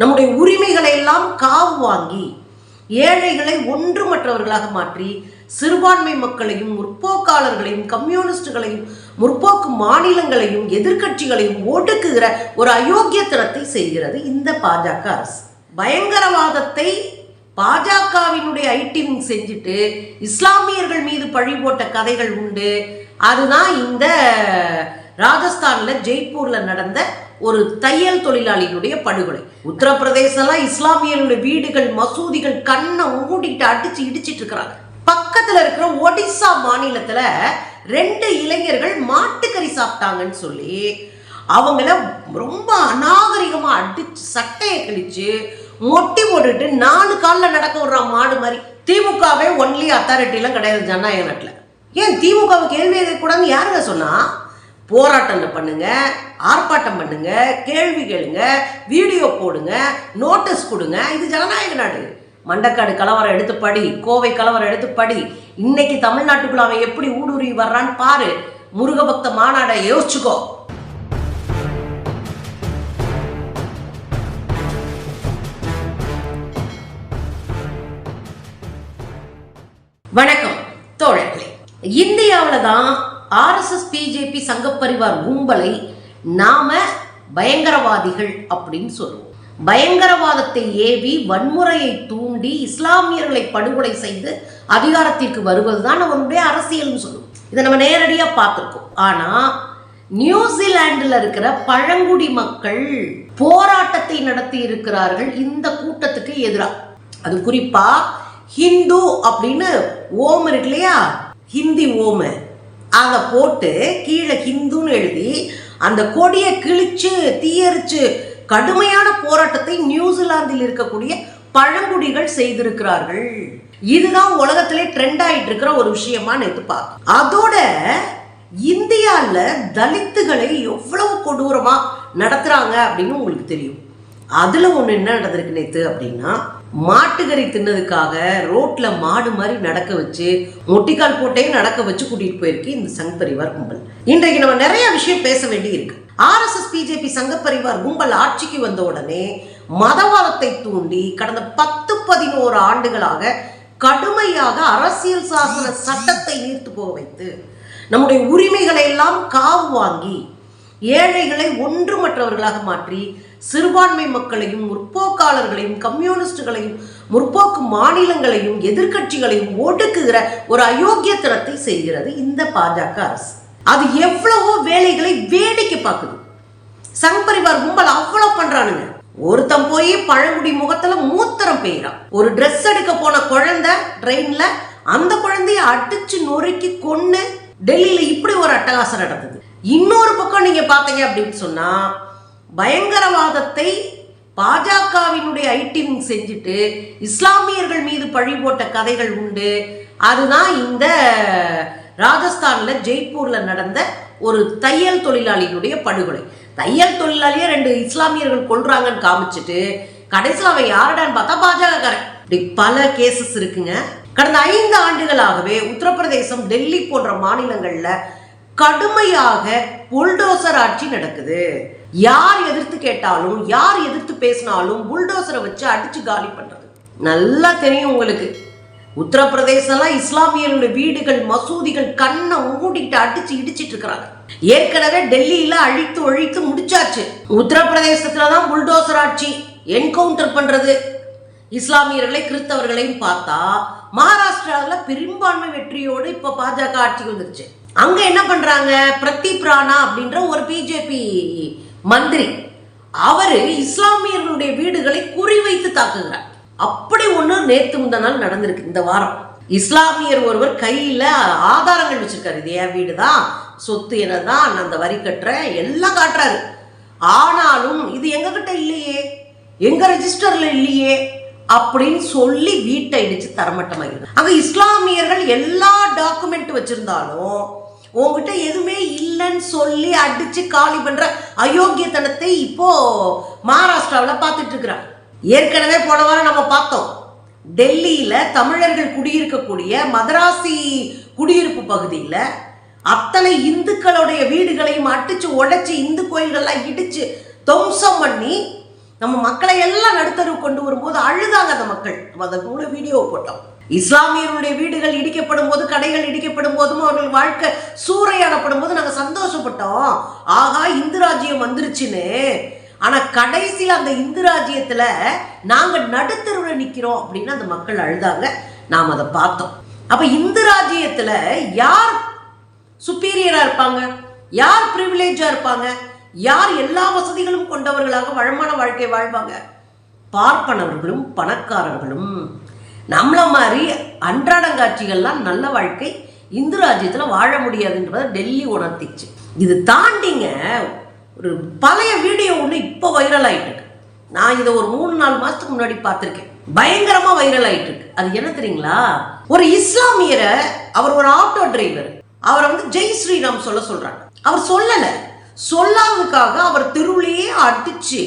நம்முடைய உரிமைகளை எல்லாம் காவு வாங்கி ஏழைகளை ஒன்றுமற்றவர்களாக மாற்றி சிறுபான்மை மக்களையும் முற்போக்காளர்களையும் கம்யூனிஸ்டுகளையும் முற்போக்கு மாநிலங்களையும் எதிர்க்கட்சிகளையும் ஒடுக்குகிற ஒரு அயோக்கியத்தனத்தை செய்கிறது இந்த பாஜக அரசு. பயங்கரவாதத்தை பாஜகவினுடைய ஐட்டிங் செஞ்சுட்டு இஸ்லாமியர்கள் மீது பழி போட்ட கதைகள் உண்டு. அதுதான் இந்த ராஜஸ்தானில் ஜெய்ப்பூரில் நடந்த ஒரு தையல் தொழிலாளியினுடைய படுகொலை. உத்தரப்பிரதேசம்லாம் இஸ்லாமியர்களுடைய வீடுகள் மசூதிகள் கண்ணை மூடிட்டு அடிச்சு இடிச்சிட்டு இருக்கிறாங்க. பக்கத்துல இருக்கிற ஒடிசா மாநிலத்துல ரெண்டு இளைஞர்கள் மாட்டுக்கறி சாப்பிட்டாங்கன்னு சொல்லி அவங்கள ரொம்ப அநாகரிகமா அடிச்சு சட்டையை கிழிச்சு மொட்டி போட்டுட்டு நாலு காலில் நடக்க விடுறான் மாடு மாதிரி திமுகவே ஒன்லி அத்தாரிட்டிலாம் கிடையாது ஜனநாயக நாட்டில். ஏன் திமுகவை கேள்வி கேட்கக்கூடாதுன்னு யாருங்க சொன்னா? போராட்டம் பண்ணுங்க ஆர்ப்பாட்டம் பண்ணுங்க கேள்வி கேளுங்க வீடியோ போடுங்க நோட்டீஸ் கொடுங்க. இது ஜனநாயக நாடு. மண்டக்காடு கலவரம் எடுத்து படி கோவை கலவரம் எடுத்து படி. இன்னைக்கு தமிழ்நாட்டுக்குள்ள அவன் எப்படி ஊடுருவி வர்றான்னு பாரு. முருகபக்த மாநாடை யோசிச்சுக்கோ. வணக்கம் தோழர்களே. இந்தியாவில் தான் ஆர்எஸ்எஸ் பிஜேபி சங்கப்பரிவார் கும்பலை நாம பயங்கரவாதிகள் அப்படின்னு சொல்லுவோம். பயங்கரவாதத்தை ஏவி வன்முறையை தூண்டி இஸ்லாமியர்களை படுகொலை செய்து அதிகாரத்திற்கு வருவதுதான் அவனுடைய அரசியல்னு சொல்லுவோம் இதை நம்ம நேரடியாக பார்த்துருக்கோம். ஆனால் நியூசிலாண்டில் இருக்கிற பழங்குடி மக்கள் போராட்டத்தை நடத்தி இருக்கிறார்கள் இந்த கூட்டத்துக்கு எதிராக அது குறிப்பாக ஹிந்து அப்படின்னு ஓம் இருக்கு இல்லையா? ஹிந்தி ஓமை. அதை போட்டு கீழே ஹிந்துன்னு எழுதி அந்த கொடியை கிழிச்சு தீயரிச்சு கடுமையான போராட்டத்தை நியூசிலாந்தில் இருக்கக்கூடிய பழங்குடிகள் செய்திருக்கிறார்கள். இதுதான் உலகத்திலே ட்ரெண்ட் ஆயிட்டு இருக்கிற ஒரு விஷயமா நேற்று பார்த்தோம். அதோட இந்தியாவில் தலித்துகளை எவ்வளவு கொடூரமா நடத்துறாங்க அப்படின்னு உங்களுக்கு தெரியும். அதுல ஒன்று என்ன நடந்திருக்கு நேற்று அப்படின்னா மாட்டுக்கறி தின்னதுக்காக ரோட்டில் மாடு மாதிரி நடக்க வச்சு முட்டிக்கால் போட்டையும் நடக்க வச்சு கூட்டிகிட்டு போயிருக்கு இந்த சங் பரிவார் கும்பல். இன்றைக்கு நம்ம நிறைய விஷயம் பேச வேண்டி இருக்கு ஆர்எஸ்எஸ் பிஜேபி சங்க பரிவார் கும்பல் ஆட்சிக்கு வந்த உடனே மதவாதத்தை தூண்டி கடந்த பத்து பதினோரு ஆண்டுகளாக கடுமையாக அரசியல் சாசன சட்டத்தை நீர்த்து போக வைத்து நம்முடைய உரிமைகளை எல்லாம் காவு வாங்கி ஏழைகளை ஒன்றுமற்றவர்களாக மாற்றி சிறுபான்மை மக்களையும் முற்போக்காளர்களையும் கம்யூனிஸ்டுகளையும் முற்போக்கு மாநிலங்களையும் எதிர்க்கட்சிகளையும் ஒடுக்குகிற ஒரு அயோக்கியத்தனத்தை செய்கிறது இந்த பாஜக அரசு. அது எவ்வளவோ வேலைகளை வேடிக்கை பார்க்குது. சங் பரிவார் கும்பல் அவ்வளவு பண்றானுங்க. ஒருத்தன் போய் பழங்குடி முகத்துல மூத்திரம் பெய்யறான் ஒரு ட்ரெஸ் எடுக்க போன குழந்தை ட்ரெயின்ல அந்த குழந்தைய அடிச்சு நொறுக்கி கொன்னு டெல்லியில இப்படி ஒரு அட்டகாசம் நடந்தது. இன்னொரு பக்கம் நீங்க பாத்தீங்க அப்படின்னு சொன்னா பயங்கரவாதத்தை பாஜகவினுடைய ஐட்டிங் செஞ்சுட்டு இஸ்லாமியர்கள் மீது பழி போட்ட கதைகள் உண்டு. அதுதான் இந்த ராஜஸ்தான்ல ஜெய்ப்பூர்ல நடந்த ஒரு தையல் தொழிலாளியினுடைய படுகொலை. தையல் தொழிலாளியை ரெண்டு இஸ்லாமியர்கள் கொள்றாங்கன்னு காமிச்சிட்டு கடைசியில் அவன் யாருடான்னு பார்த்தா பாஜகக்காரன். இப்படி பல கேசஸ் இருக்குங்க. கடந்த ஐந்து ஆண்டுகளாகவே உத்தரப்பிரதேசம் டெல்லி போன்ற மாநிலங்கள்ல கடுமையாக புல்டோசர் ஆட்சி நடக்குது. யார் எதிர்த்து கேட்டாலும் யார் எதிர்த்து பேசினாலும் புல்டோசரை வச்சு அடிச்சு காலி பண்றது. நல்லா தெரியும் உங்களுக்கு. உத்தரப்பிரதேசம்லாம் இஸ்லாமியர்களுடைய வீடுகள் மசூதிகள் கண்ணை மூடிட்டு அடிச்சு இடிச்சிட்டு இருக்கிறாங்க. ஏற்கனவே டெல்லியில அழித்து ஒழித்து முடிச்சாச்சு. உத்தரப்பிரதேசத்துல தான் புல்டோசர் ஆட்சி என்கவுண்டர் பண்றது. இஸ்லாமியர்களை கிறிஸ்தவர்களையும் பார்த்தா மகாராஷ்டிராவில் பெரும்பான்மை வெற்றியோடு இப்போ பாஜக ஆட்சிக்கு வந்துருச்சு. அங்க என்ன பண்றாங்க? பிரதீப் ராணா அப்படின்ற ஒரு பிஜேபி மந்திரி. அவரு இஸ்லாமியர்களுடைய வீடுகளை குறிவைத்து தாக்குகிறார். அப்படி ஒன்று நேத்து முந்த நாள் நடந்திருக்கு இந்த வாரம். இஸ்லாமியர் ஒருவர் கையில ஆதாரங்கள் வச்சிருக்காரு. இது என் வீடு தான் சொத்து என்னதான் நான் அந்த வரி கட்டுறேன் எல்லாம் காட்டுறாரு. ஆனாலும் இது எங்ககிட்ட இல்லையே. எங்க ரெஜிஸ்டர்ல இல்லையே. அப்படின்னு சொல்லி வீட்டை இடிச்சு தரமட்டமாகிறது அங்க இஸ்லாமியர்கள் எல்லா டாக்குமெண்ட் வச்சிருந்தாலும் உங்ககிட்ட எதுவுமே இல்லைன்னு சொல்லி அடிச்சு காலி பண்ற அயோக்கியத்தனத்தை இப்போ மகாராஷ்டிராவில் பார்த்துட்டு இருக்கிறாங்க. ஏற்கனவே போன வாரம் நம்ம பார்த்தோம். டெல்லியில தமிழர்கள் குடியிருக்கக்கூடிய மதராசி குடியிருப்பு பகுதியில் அத்தனை இந்துக்களுடைய வீடுகளையும் அடிச்சு உடைச்சு இந்து கோயில்கள்லாம் இடிச்சு துவம்சம் பண்ணி நம்ம மக்களை எல்லாம் நடுத்தரவு கொண்டு வரும்போது அழுதாங்க அந்த மக்கள். நம்ம அதை கூட வீடியோ போட்டோம். இஸ்லாமியர்களுடைய வீடுகள் இடிக்கப்படும் போது கடைகள் இடிக்கப்படும் போதும் அவர்கள் வாழ்க்கை சூறையாடப்படும் போது நாங்கள் சந்தோஷப்பட்டோம். ஆகா இந்து ராஜ்யம் வந்துருச்சுன்னு. ஆனால் கடைசியில் அந்த இந்து ராஜ்யத்துல நாங்கள் நடுத்தருவில் நிற்கிறோம் அப்படின்னு அந்த மக்கள் அழுதாங்க. நாம் அதை பார்த்தோம். அப்போ இந்து ராஜ்யத்துல யார் சுப்பீரியராக இருப்பாங்க? யார் ப்ரிவிலேஜாக இருப்பாங்க? யார் எல்லா வசதிகளும் கொண்டவர்களாக வளமான வாழ்க்கை வாழ்வாங்க? பார்ப்பனவர்களும் பணக்காரர்களும். நம்மள மாதிரி அன்றாடங்காட்சிகள்லாம் நல்ல வாழ்க்கை இந்து ராஜ்யத்தில் வாழ முடியாதுன்றதை டெல்லி உணர்த்திச்சு. இது தாண்டிங்க ஒரு பழைய வீடியோ ஒன்று இப்போ வைரல் ஆயிட்டு நான் இதை ஒரு மூணு நாலு மாதத்துக்கு முன்னாடி பார்த்துருக்கேன். பயங்கரமாக வைரல் ஆயிட்டு இருக்கு அது என்ன தெரியுங்களா? ஒரு இஸ்லாமியரை அவர் ஒரு ஆட்டோ டிரைவர் அவரை வந்து ஜெய் ஸ்ரீராம் சொல்ல சொல்றாங்க. அவர் சொல்லலை. சொல்லாததுக்காக அவர் தெருவுலையே அடிச்சு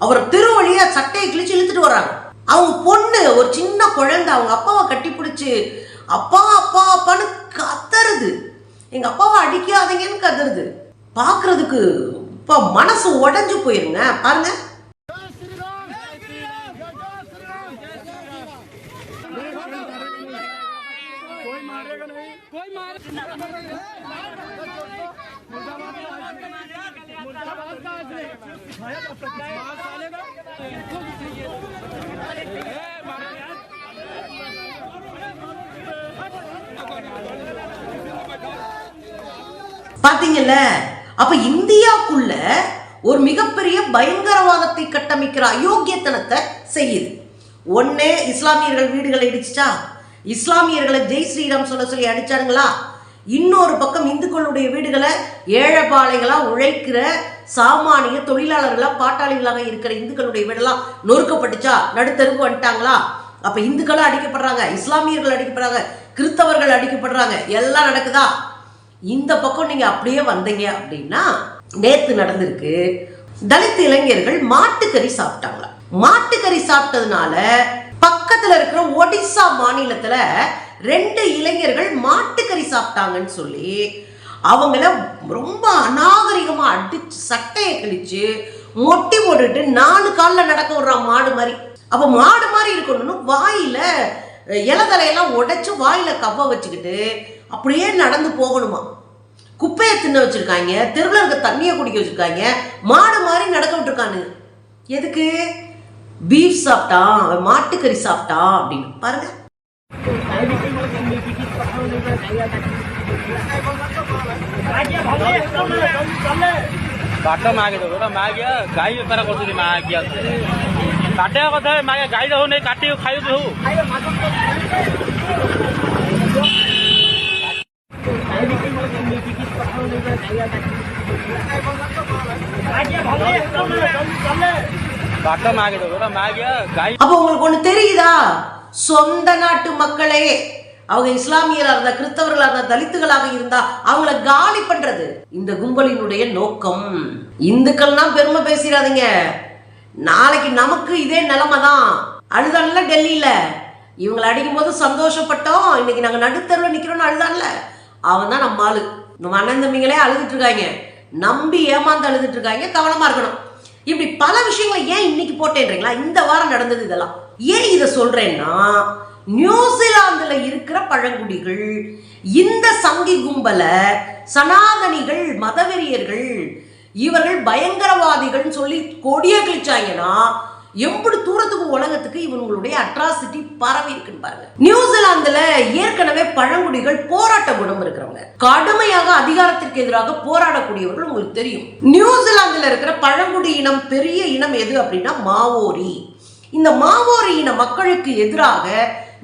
அவர் தெருவழியா சட்டையை கிழிச்சு இழுத்துட்டு வர்றாங்க அவங்க பொண்ணு ஒரு சின்ன குழந்தை அவங்க அப்பாவை கட்டி பிடிச்சி அப்பா அப்பா அப்பான்னு கத்துறது எங்க அப்பாவை அடிக்காதீங்கன்னு கத்துறது பார்க்கிறதுக்கு இப்போ மனசு உடைஞ்சு போயிருங்க பாருங்க कोई मारेगा नहीं कोई मार பாத்தீங்கல்ல அப்ப இந்தியாக்குள்ள ஒரு மிகப்பெரிய பயங்கரவாதத்தை கட்டமைக்கிற அயோக்கியத்தனத்தை செய்யுது. ஒண்ணு இஸ்லாமியர்கள் வீடுகளை இடிச்சிட்டா? இஸ்லாமியர்களை ஜெய் ஸ்ரீராம் சொல்ல சொல்லி அடிச்சானுங்களா இன்னொரு பக்கம் இந்துக்களுடைய வீடுகளை ஏழைப்பாளைகளா உழைக்கிற சாமானிய தொழிலாளர்களா பாட்டாளிகளாக இருக்கிற இந்துக்களுடைய வீடெல்லாம் நொறுக்கப்பட்டுச்சா? நடுத்தருக்கு வந்துட்டாங்களா? அப்ப இந்துக்களும் அடிக்கப்படுறாங்க இஸ்லாமியர்கள் அடிக்கப்படுறாங்க கிறிஸ்தவர்கள் அடிக்கப்படுறாங்க. எல்லாம் நடக்குதா? இந்த பக்கம் நீங்க அப்படியே வந்தீங்க அப்படின்னா நேத்து நடந்திருக்கு. தலித் இளைஞர்கள் மாட்டுக்கறி சாப்பிட்டாங்களா? மாட்டுக்கறி சாப்பிட்டதுனால பக்கத்துல இருக்கிற ஒடிசா மாநிலத்துல ரெண்டு இளைஞர்கள் மாட்டுக்கறி சாப்பிட்டாங்கன்னு சொல்லி அவங்கள ரொம்ப அநாகரிகமாக அடிச்சு சட்டையை கிழிச்சு மொட்டி போட்டுட்டு நாலு காலில் நடக்க விடுறான் மாடு மாதிரி. அப்போ மாடு மாதிரி இருக்கணும்னு வாயில இலதலையெல்லாம் உடைச்சு வாயில் கவ்வ வச்சுக்கிட்டு அப்படியே நடந்து போகணுமா? குப்பையை தின்ன வச்சுருக்காங்க தெருவில் இருக்க தண்ணியை குடிக்க வச்சுருக்காங்க மாடு மாதிரி நடக்க விட்டுருக்கானு. எதுக்கு? பீஃப் சாப்பிட்டான் அவன் மாட்டுக்கறி சாப்பிட்டான் அப்படின்னு. பாருங்க. ବାଟ ମାଗେ ତ ଗୋଟା ମାଗିଆ ଗାଈ ବେପାର କରୁଛନ୍ତି ମାଗିଆ କାଟିବା କଥା ମାଗେ ଗାଈ ହଉନି କାଟିକି ଖାଇବୁ ହଉ ବାଟ ମାଗେ ତ ଗୋଟା ମାଗିଆ ଗାଈ அப்போ உங்களுக்கு ஒண்ணு தெரியுதா சொந்த நாட்டு மக்களே அவங்க இஸ்லாமியராக இருந்தா கிறிஸ்தவர்களாக இருந்தா தலித்துகளாக இருந்தா அவங்கள காலி பண்றது இந்த கும்பலினுடைய நோக்கம். இந்துக்கள்லாம் பெருமை பேசிடாதீங்க நாளைக்கு நமக்கு இதே நிலைமை தான் அழுதான்ல டெல்லியில. இவங்களை அடிக்கும் போது சந்தோஷப்பட்டோம். இன்னைக்கு நாங்க நடுத்தருவில் நிக்கிறோம்னு அழுதான்ல அவன் தான் நம்ம ஆளு. நம்ம அண்ணன் தம்பிங்களே அழுதுட்டு இருக்காங்க. நம்பி ஏமாந்து அழுதுட்டு இருக்காங்க. கவனமா இருக்கணும். இப்படி பல விஷயங்களை ஏன் இன்னைக்கு போட்டேன்றீங்களா? இந்த வாரம் நடந்தது இதெல்லாம். ஏன் இதை சொல்றேன்னா நியூசிலாந்துல இருக்கிற பழங்குடிகள் இந்த சங்கி கும்பலை சனாதனிகள் மதவெறியர்கள் இவர்கள் பயங்கரவாதிகள்னு சொல்லி கொடிய கிழிச்சாங்கன்னா எப்படி தூரத்துக்கு உலகத்துக்கு இவங்களுடைய அட்ராசிட்டி பரவி இருக்குன்னு பாருங்க. நியூசிலாந்துல ஏற்கனவே பழங்குடிகள் போராட்ட குணம் இருக்கிறவங்க. கடுமையாக அதிகாரத்திற்கு எதிராக போராடக்கூடியவர்கள் உங்களுக்கு தெரியும். நியூசிலாந்துல இருக்கிற பழங்குடி இனம் பெரிய இனம் எது அப்படின்னா மாவோரி. இந்த மாவோரி இன மக்களுக்கு எதிராக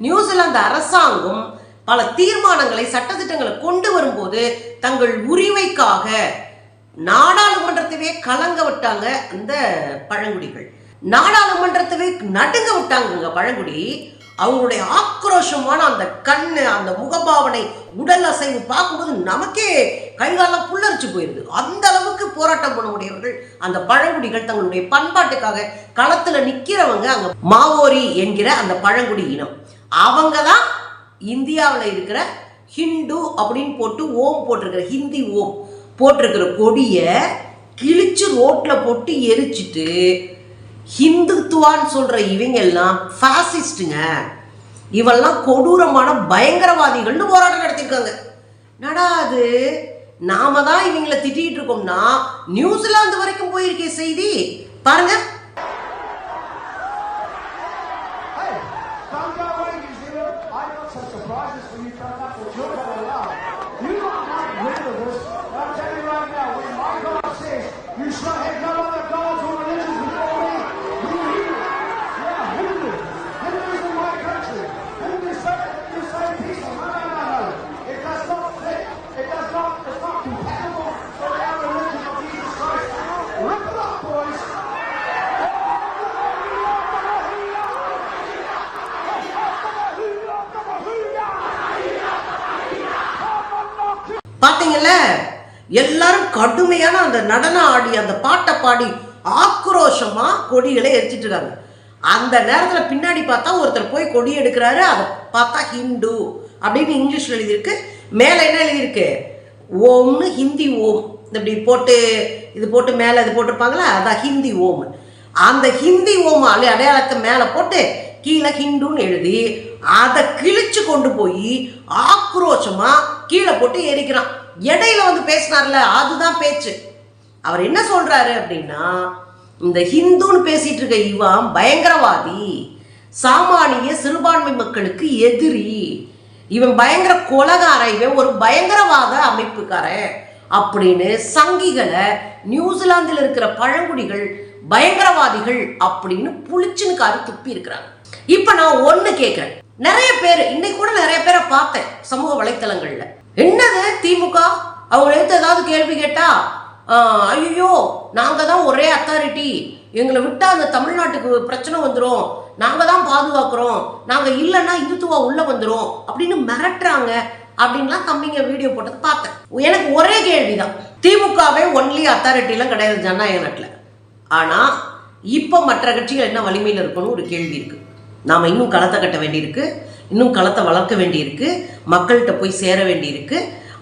நியூசிலாந்து அரசாங்கம் பல தீர்மானங்களை சட்டத்திட்டங்களை கொண்டு வரும்போது தங்கள் உரிமைக்காக நாடாளுமன்றத்தவே கலங்க விட்டாங்க அந்த பழங்குடிகள். நாடாளுமன்றத்தவே நடுங்க விட்டாங்க பழங்குடி. அவங்களுடைய ஆக்ரோஷமான அந்த கண்ணு அந்த முகபாவனை உடல் அசைவு பார்க்கும்போது நமக்கே கைகாலம் புல்லரிச்சு போயிருது. அந்த அளவுக்கு போராட்டம் பண்ணக்கூடியவர்கள் அந்த பழங்குடிகள் தங்களுடைய பண்பாட்டுக்காக களத்துல நிக்கிறவங்க அங்க மாவோரி என்கிற அந்த பழங்குடி இனம். அவங்க தான் இந்தியாவில் இருக்கிற ஹிந்து அப்படின்னு போட்டு ஓம் போட்டிருக்கிற ஹிந்தி ஓம் போட்டிருக்கிற கொடியை கிழிச்சு ரோட்டில் போட்டு எரிச்சிட்டு ஹிந்துத்துவான்னு சொல்கிற இவங்க எல்லாம் ஃபாசிஸ்டுங்க இவெல்லாம் கொடூரமான பயங்கரவாதிகள்னு போராட்டம் நடத்திருக்காங்க. நடா அது? நாம தான் இவங்களை திட்டிகிட்டு இருக்கோம்னா நியூசிலாந்து வரைக்கும் போயிருக்கே செய்தி. பாருங்கள் பாத்தீங்கல்ல எல்லாரும் கடுமையான அந்த நடனம் ஆடி அந்த பாட்டை பாடி ஆக்ரோஷமா கொடிகளை எரிச்சிட்டு இருக்காங்க. அந்த நேரத்துல பின்னாடி பார்த்தா ஒருத்தர் போய் கொடி எடுக்கிறாரு அதை பார்த்தா ஹிந்து அப்படின்னு இங்கிலீஷ்ல எழுதியிருக்கு. மேல என்ன எழுதியிருக்கு? ஓம்னு ஹிந்தி ஓம். இப்படி போட்டு இது போட்டு மேல இது போட்டிருப்பாங்களா அதான் ஹிந்தி ஓம். அந்த ஹிந்தி ஓம் அடையாளத்தை மேல போட்டு கீழே ஹிந்துன்னு எழுதி அதை கிழிச்சு கொண்டு போய் ஆக்ரோஷமா கீழே போட்டு எரிக்கிறான். இடையில வந்து பேசினார்ல அதுதான் பேச்சு. அவர் என்ன சொல்றாரு அப்படின்னா இந்த ஹிந்துன்னு பேசிட்டு இருக்க இவன் பயங்கரவாதி சாமானிய சிறுபான்மை மக்களுக்கு எதிரி. இவன் பயங்கர கொலகார இவன் ஒரு பயங்கரவாத அமைப்புக்காரன் அப்படின்னு சங்கிகளை நியூசிலாந்தில் இருக்கிற பழங்குடிகள் பயங்கரவாதிகள் அப்படின்னு புளிச்சுன்னு காரி துப்பி இருக்கிறாங்க இப்ப நான் ஒன்று கேட்கிறேன் நிறைய பேர் இன்னைக்கு கூட நிறைய பேரை பார்த்தேன் சமூக வலைத்தளங்கள்ல. என்னது திமுக? அவங்க எடுத்து ஏதாவது கேள்வி கேட்டா ஐயோ நாங்க தான் ஒரே அத்தாரிட்டி எங்களை விட்டா அந்த தமிழ்நாட்டுக்கு பிரச்சனை வந்துடும் நாங்க தான் பாதுகாக்கிறோம். நாங்க இல்லைன்னா இந்துத்துவா உள்ள வந்துடும் அப்படின்னு மிரட்டுறாங்க அப்படின்லாம் தம்பிங்க வீடியோ போட்டது பார்த்தேன். எனக்கு ஒரே கேள்விதான். திமுகவே ஒன்லி அத்தாரிட்டிலாம் கிடையாது ஜனநாயக நாட்டில். ஆனா இப்போ மற்ற கட்சிகள் என்ன வலிமையில் இருக்கணும் ஒரு கேள்வி இருக்கு. நாம் இன்னும் களத்தை கட்ட வேண்டியிருக்கு இன்னும் களத்தை வளர்க்க வேண்டியிருக்கு மக்கள்கிட்ட போய் சேர வேண்டியிருக்கு.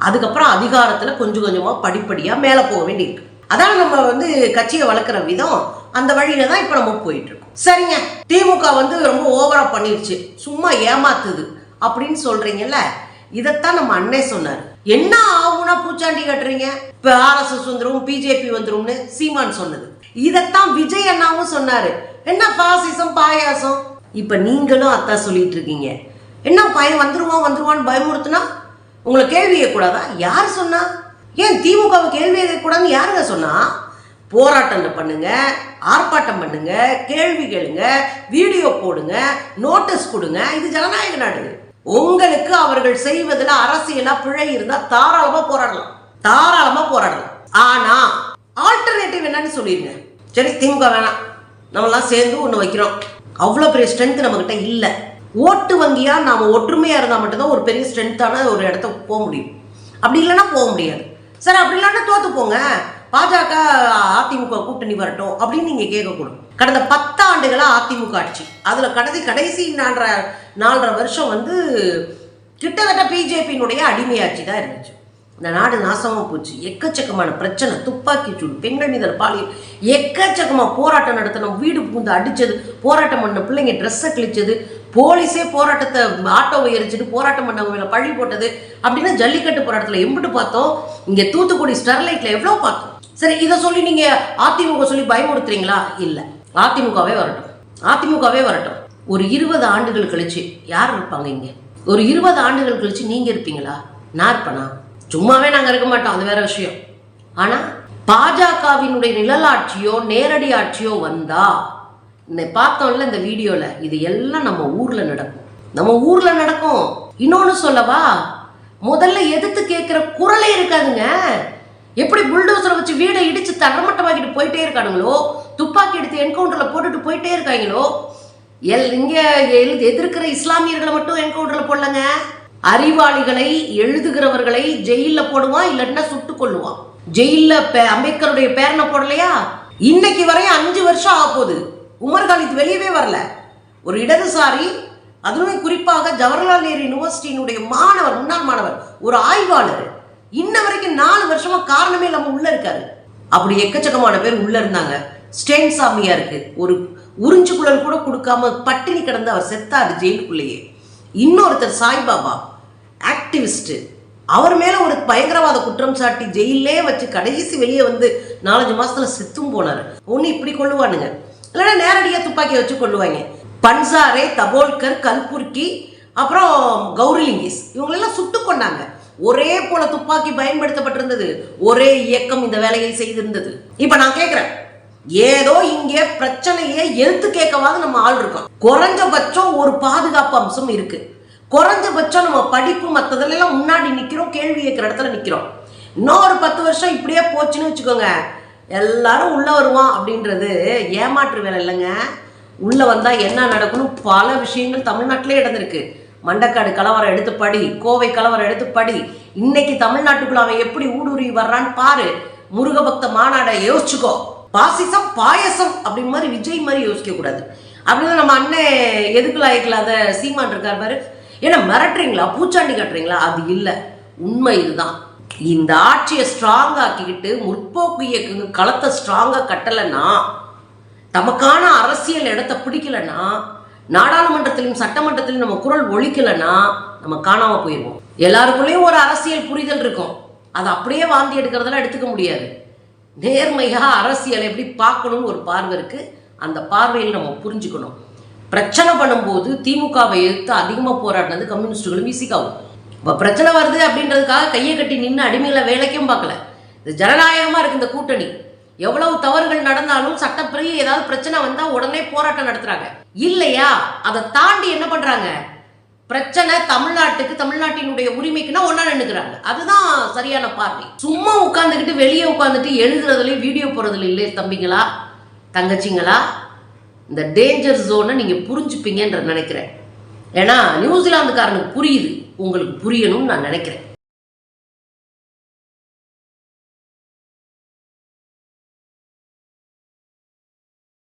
அதுக்கப்புறம் அதிகாரத்தில் கொஞ்சம் கொஞ்சமாக படிப்படியாக மேலே போக வேண்டியிருக்கு. அதான் நம்ம வந்து கட்சியை வளர்க்குற விதம் அந்த வழியில தான் இப்போ நம்ம போயிட்டு இருக்கோம் சரிங்க. திமுக வந்து ரொம்ப ஓவரா பண்ணிருச்சு. சும்மா ஏமாத்துது அப்படின்னு சொல்றீங்கல்ல இதைத்தான் நம்ம அண்ணே சொன்னார். என்ன ஆகும்னா பூச்சாண்டி கட்டுறீங்க? இப்போ ஆர்எஸ்எஸ் வந்துடும் பிஜேபி வந்துரும்னு சீமான் சொன்னது. இதைத்தான் விஜய் அண்ணாவும் சொன்னாரு. என்ன பாசிசம் பாயாசம்? இப்போ நீங்களும் அத்தா சொல்லிட்டு இருக்கீங்க என்ன பையன் வந்துருவான் வந்துருவான்னு பயமுறுத்துனா? உங்களை கேள்வி கூடாதா யார் சொன்னா? ஏன் திமுகவை கேள்வி கூடாதுன்னு யாருங்க சொன்னா? போராட்டம் பண்ணுங்க ஆர்ப்பாட்டம் பண்ணுங்க கேள்வி கேளுங்க வீடியோ போடுங்க நோட்டீஸ் கொடுங்க. இது ஜனநாயக நாடு. உங்களுக்கு அவர்கள் செய்வதில் அரசியலா பிழை இருந்தா தாராளமா போராடலாம். தாராளமா போராடலாம். ஆனா ஆல்டர்னேட்டிவ் என்னன்னு சொல்லிடுங்க. சரி திமுக வேணாம். நம்மளாம் சேர்ந்து ஒன்று வைக்கிறோம். அவ்வளோ பெரிய ஸ்ட்ரென்த் நம்மக்கிட்ட இல்லை. ஓட்டு வங்கியாக நாம் ஒற்றுமையாக இருந்தால் மட்டும்தான் ஒரு பெரிய ஸ்ட்ரென்த்தான ஒரு இடத்த போக முடியும். அப்படி இல்லைன்னா போக முடியாது. சார் அப்படி இல்லைன்னா தோற்று போங்க. பாஜக அதிமுக கூட்டணி வரட்டும் அப்படின்னு நீங்கள் கேட்கக்கூடும். கடந்த பத்தாண்டுகளாக அதிமுக ஆட்சி. அதில் கடைசி கடைசி நாலரை நாலரை வருஷம் வந்து கிட்டத்தட்ட பிஜேபியினுடைய அடிமையாட்சி தான் இருந்துச்சு. இந்த நாடு நாசமாக போச்சு. எக்கச்சக்கமான பிரச்சனை துப்பாக்கி சூடு பெண்கள் மீது பாலியல். எக்கச்சக்கமாக போராட்டம் நடத்தணும் வீடு பூந்து அடிச்சது போராட்டம் பண்ண பிள்ளைங்க ட்ரெஸ்ஸை கிழிச்சது போலீஸே போராட்டத்தை ஆட்டோவை எரிச்சிட்டு போராட்டம் பண்ணவங்க மேலே பழி போட்டது அப்படின்னா ஜல்லிக்கட்டு போராட்டத்தில் எம்பிட்டு பார்த்தோம். இங்கே தூத்துக்குடி ஸ்டெர்லைட்டில் எவ்வளோ பார்த்தோம்? சரி இதை சொல்லி நீங்கள் அதிமுக சொல்லி பயமுறுத்துறீங்களா? இல்லை. அதிமுகவே வரட்டும். அதிமுகவே வரட்டும். ஒரு இருபது ஆண்டுகள் கழிச்சு யார் இருப்பாங்க இங்கே? ஒரு இருபது ஆண்டுகள் கழிச்சு நீங்கள் இருப்பீங்களா? நான் இருப்பேனா சும்மாவே நாங்கள் இருக்க மாட்டோம் அது வேற விஷயம். ஆனால் பாஜகவினுடைய நிழலாட்சியோ நேரடி ஆட்சியோ வந்தா இந்த பார்த்தோம்ல இந்த வீடியோல இது எல்லாம் நம்ம ஊர்ல நடக்கும். நம்ம ஊர்ல நடக்கும். இன்னொன்னு சொல்லவா முதல்ல எதிர்த்து கேட்கிற குரலே இருக்காதுங்க. எப்படி புல்டோசரை வச்சு வீடை இடிச்சு தரமட்டமாக்கிட்டு போயிட்டே இருக்கானுங்களோ? துப்பாக்கி எடுத்து என்கவுண்டர்ல போட்டுட்டு போயிட்டே இருக்காங்களோ? எல் இங்க எழு- எதிர்க்கிற இஸ்லாமியர்களை மட்டும் என்கவுண்டர்ல போடலங்க. அறிவாளிகளை எழுதுகிறவர்களை ஜெயில போடுவான் இல்லைன்னா சுட்டு கொள்ளுவான் ஜெயில பே- அம்பேத்கருடைய பேரனை போடலையா? இன்னைக்கு வரையும் அஞ்சு வருஷம் ஆக போகுது. உமர் காலித் வெளியவே வரல. ஒரு இடதுசாரி அதுவும் குறிப்பாக ஜவஹர்லால் நேரு யூனிவர்சிட்டியினுடைய மாணவர் முன்னாள் மாணவர் ஒரு ஆய்வாளர். இன்ன வரைக்கும் நாலு வருஷமா காரணமே இல்லாம உள்ள இருக்காரு. அப்படி எக்கச்சக்கமான பேர் உள்ள இருந்தாங்க. ஸ்டேன் சாமியா இருக்கு. ஒரு உறிஞ்சு குழல் கூட கொடுக்காம பட்டினி கிடந்து அவர் செத்தாரு ஜெயிலுக்குள்ளேயே. இன்னொருத்தர் சாய்பாபா. ஆக்டிவிஸ்ட்டு அவர் மேலே ஒரு பயங்கரவாத குற்றம் சாட்டி ஜெயிலே வச்சு கடைசி வெளியே வந்து நாலஞ்சு மாதத்தில் செத்தும் போனார். ஒன்று இப்படி கொள்ளுவானுங்க இல்லைன்னா நேரடியாக துப்பாக்கியை வச்சு கொள்ளுவாங்க பன்சாரே தபோல்கர் கல்புர்கி அப்புறம் கௌரிலிங்கிஸ். இவங்களெல்லாம் சுட்டு கொண்டாங்க ஒரே போல துப்பாக்கி பயன்படுத்தப்பட்டிருந்தது. ஒரே இயக்கம் இந்த வேலையை செய்திருந்தது. இப்போ நான் கேட்குறேன் ஏதோ இங்கே பிரச்சனையை எழுத்து கேட்கவாது நம்ம ஆள் இருக்கோம். குறைஞ்சபட்சம் ஒரு பாதுகாப்பு அம்சம் இருக்குது குறைஞ்சபட்சம் நம்ம படிப்பு மற்றதுலாம் முன்னாடி நிற்கிறோம் கேள்வி கேட்குற இடத்துல நிக்கிறோம். இன்னொரு பத்து வருஷம் இப்படியே போச்சுன்னு வச்சுக்கோங்க. எல்லாரும் உள்ள வருவான் அப்படின்றது ஏமாற்று வேலை இல்லைங்க. உள்ள வந்தா என்ன நடக்கும்னு பல விஷயங்கள் தமிழ்நாட்டிலே நடந்திருக்கு. மண்டக்காடு கலவரம் எடுத்து படி கோவை கலவரம் எடுத்து படி இன்னைக்கு தமிழ்நாட்டுக்குள்ள அவன் எப்படி ஊடுருவி வர்றான்னு பாரு. முருகபக்த மாநாடை யோசிச்சுக்கோ. பாசிசம் பாயசம் அப்படின்னு மாதிரி விஜய் மாதிரி யோசிக்க கூடாது அப்படின்னு நம்ம அண்ணன் எதுக்கு அதை சீமான் இருக்கார் பாரு. ஏன்னா மிரட்டுறீங்களா? பூச்சாண்டி கட்டுறீங்களா? அது இல்லை. உண்மை இதுதான். இந்த ஆட்சியை ஸ்ட்ராங் ஆக்கிக்கிட்டு முற்போக்கு இயக்குங்க களத்தை ஸ்ட்ராங்காக கட்டலைன்னா தமக்கான அரசியல் இடத்த பிடிக்கலன்னா நாடாளுமன்றத்திலும் சட்டமன்றத்திலும் நம்ம குரல் ஒழிக்கலைன்னா நம்ம காணாம போயிடுவோம் எல்லாருக்குள்ளேயும் ஒரு அரசியல் புரிதல் இருக்கும். அதை அப்படியே வாந்தி எடுக்கிறதெல்லாம் எடுத்துக்க முடியாது. நேர்மையாக அரசியல் எப்படி பார்க்கணும்னு ஒரு பார்வை இருக்குது அந்த பார்வையில் நம்ம புரிஞ்சுக்கணும். பிரச்சனை பண்ணும்போது திமுகவை எதிர்த்து அதிகமாக போராடினது கம்யூனிஸ்டுகளும் விசிகாவும் இப்போ பிரச்சனை வருது அப்படின்றதுக்காக கையை கட்டி நின்று அடிமைகளை வேலைக்கும் பார்க்கல. இது ஜனநாயகமாக இருக்குது இந்த கூட்டணி. எவ்வளவு தவறுகள் நடந்தாலும் சட்டப்படி ஏதாவது பிரச்சனை வந்தால் உடனே போராட்டம் நடத்துறாங்க. இல்லையா? அதை தாண்டி என்ன பண்ணுறாங்க பிரச்சனை தமிழ்நாட்டுக்கு தமிழ்நாட்டினுடைய உரிமைக்குன்னா ஒன்றா நின்றுக்கிறாங்க அதுதான் சரியான பார்வை. சும்மா உட்காந்துக்கிட்டு வெளியே உட்காந்துட்டு எழுதுறதுலேயும் வீடியோ போடுறதுல இல்லை தம்பிங்களா? தங்கச்சிங்களா? இந்த டேஞ்சர் ஜோனை நீங்கள் புரிஞ்சுப்பீங்கன்ற நினைக்கிறேன். ஏன்னா நியூசிலாந்துக்காரனுக்கு புரியுது. உங்களுக்கு புரியணும்னு நான் நினைக்கிறேன்.